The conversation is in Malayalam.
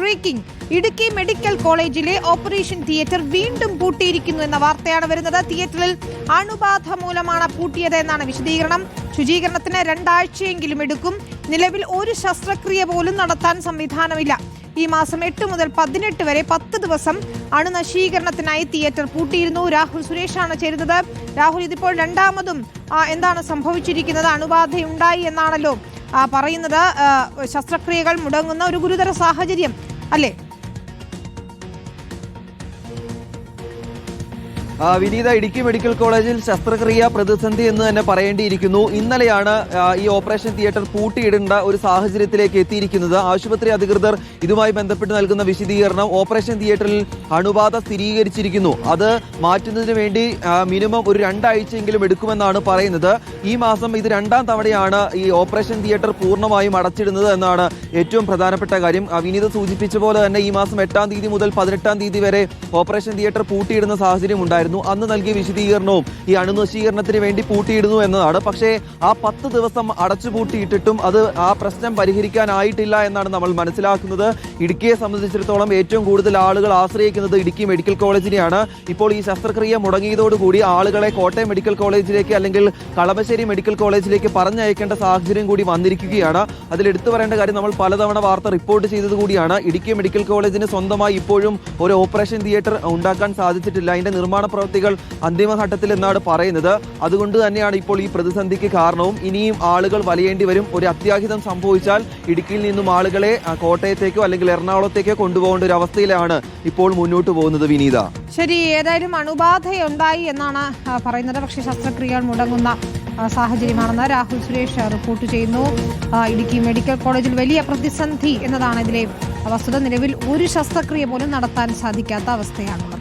ബ്രേക്കിംഗ്. ഇടുക്കി മെഡിക്കൽ കോളേജിലെ ഓപ്പറേഷൻ തിയേറ്റർ വീണ്ടും പൂട്ടിയിരിക്കുന്നു എന്ന വാർത്തയാണ് വരുന്നത്. തിയേറ്ററിൽ അണുബാധ മൂലമാണ് പൂട്ടിയത് എന്നാണ് വിശദീകരണം. ശുചീകരണത്തിന് രണ്ടാഴ്ചയെങ്കിലും എടുക്കും. നിലവിൽ ഒരു ശസ്ത്രക്രിയ പോലും നടത്താൻ സംവിധാനമില്ല. ഈ മാസം എട്ട് മുതൽ പതിനെട്ട് വരെ പത്ത് ദിവസം അണുനശീകരണത്തിനായി തിയേറ്റർ പൂട്ടിയിരുന്നു. രാഹുൽ സുരേഷാണ് ചേരുന്നത് രാഹുൽ ഇതിപ്പോൾ രണ്ടാമതും എന്താണ് സംഭവിച്ചിരിക്കുന്നത്? അണുബാധയുണ്ടായി എന്നാണല്ലോ. പറയുന്നത് ശസ്ത്രക്രിയകൾ മുടങ്ങുന്ന ഒരു ഗുരുതര സാഹചര്യം അല്ലേ? വിനീത ഇടുക്കി മെഡിക്കൽ കോളേജിൽ ശസ്ത്രക്രിയ പ്രതിസന്ധി എന്ന് തന്നെ പറയേണ്ടിയിരിക്കുന്നു. ഇന്നലെയാണ് ഈ ഓപ്പറേഷൻ തിയേറ്റർ പൂട്ടിയിടേണ്ട ഒരു സാഹചര്യത്തിലേക്ക് എത്തിയിരിക്കുന്നത്. ആശുപത്രി അധികൃതർ ഇതുമായി ബന്ധപ്പെട്ട് നൽകുന്ന വിശദീകരണം ഓപ്പറേഷൻ തിയേറ്ററിൽ അണുബാധ സ്ഥിരീകരിച്ചിരിക്കുന്നു. അത് മാറ്റുന്നതിന് വേണ്ടി മിനിമം ഒരു രണ്ടാഴ്ചയെങ്കിലും എടുക്കുമെന്നാണ് പറയുന്നത്. ഈ മാസം ഇത് രണ്ടാം തവണയാണ് ഈ ഓപ്പറേഷൻ തിയേറ്റർ പൂർണമായും അടച്ചിടുന്നത് എന്നാണ് ഏറ്റവും പ്രധാനപ്പെട്ട കാര്യം. വിനീത സൂചിപ്പിച്ച പോലെ തന്നെ ഈ മാസം എട്ടാം തീയതി മുതൽ പതിനെട്ടാം തീയതി വരെ ഓപ്പറേഷൻ തിയേറ്റർ പൂട്ടിയിടുന്ന സാഹചര്യം ഉണ്ടായിരുന്നു. അന്ന് നൽകിയ വിശദീകരണവും ഈ അണുനശീകരണത്തിന് വേണ്ടി പൂട്ടിയിടുന്നു എന്നതാണ്. പക്ഷേ ആ പത്ത് ദിവസം അടച്ചു പൂട്ടിയിട്ടിട്ടും അത് ആ പ്രശ്നം പരിഹരിക്കാനായിട്ടില്ല എന്നാണ് നമ്മൾ മനസ്സിലാക്കുന്നത്. ഇടുക്കിയെ സംബന്ധിച്ചിടത്തോളം ഏറ്റവും കൂടുതൽ ആളുകൾ ആശ്രയിക്കുന്നത് ഇടുക്കി മെഡിക്കൽ കോളേജിനെയാണ്. ഇപ്പോൾ ഈ ശസ്ത്രക്രിയ മുടങ്ങിയതോടുകൂടി ആളുകളെ കോട്ടയം മെഡിക്കൽ കോളേജിലേക്ക് അല്ലെങ്കിൽ കളമശ്ശേരി മെഡിക്കൽ കോളേജിലേക്ക് പറഞ്ഞയക്കേണ്ട സാഹചര്യം കൂടി വന്നിരിക്കുകയാണ്. അതിൽ എടുത്തു പറയേണ്ട കാര്യം നമ്മൾ പലതവണ വാർത്ത റിപ്പോർട്ട് ചെയ്തത് കൂടിയാണ്. ഇടുക്കി മെഡിക്കൽ കോളേജിന് സ്വന്തമായി ഇപ്പോഴും ഒരു ഓപ്പറേഷൻ തിയേറ്റർ ഉണ്ടാക്കാൻ സാധിച്ചിട്ടില്ല. അതിന്റെ നിർമ്മാണ പ്രവൃത്തികൾ അന്തിമഘട്ടത്തിൽ എന്നാണ് പറയുന്നത്. അതുകൊണ്ട് തന്നെയാണ് ഇപ്പോൾ ഈ പ്രതിസന്ധിക്ക് കാരണവും ഇനിയും ആളുകൾ വലയേണ്ടി വരും. ഒരു അത്യാഹിതം സംഭവിച്ചാൽ ഇടുക്കിയിൽ നിന്നും ആളുകളെ കോട്ടയത്തേക്കോ അല്ലെങ്കിൽ എറണാകുളത്തേക്കോ കൊണ്ടുപോകേണ്ട ഒരു അവസ്ഥയിലാണ് ഇപ്പോൾ മുന്നോട്ട് പോകുന്നത് വിനീത. ശരി ഏതായാലും അണുബാധയുണ്ടായി എന്നാണ് പറയുന്നത്. പക്ഷേ ശസ്ത്രക്രിയകൾ മുടങ്ങുന്ന സാഹചര്യമാണെന്ന് രാഹുൽ സുരേഷ് റിപ്പോർട്ട് ചെയ്യുന്നു. ഇടുക്കി മെഡിക്കൽ കോളേജിൽ വലിയ പ്രതിസന്ധി എന്നതാണ് ഇതിലെ വസ്തുത നിലവിൽ ഒരു ശസ്ത്രക്രിയ പോലും നടത്താൻ സാധിക്കാത്ത അവസ്ഥയാണുള്ളത്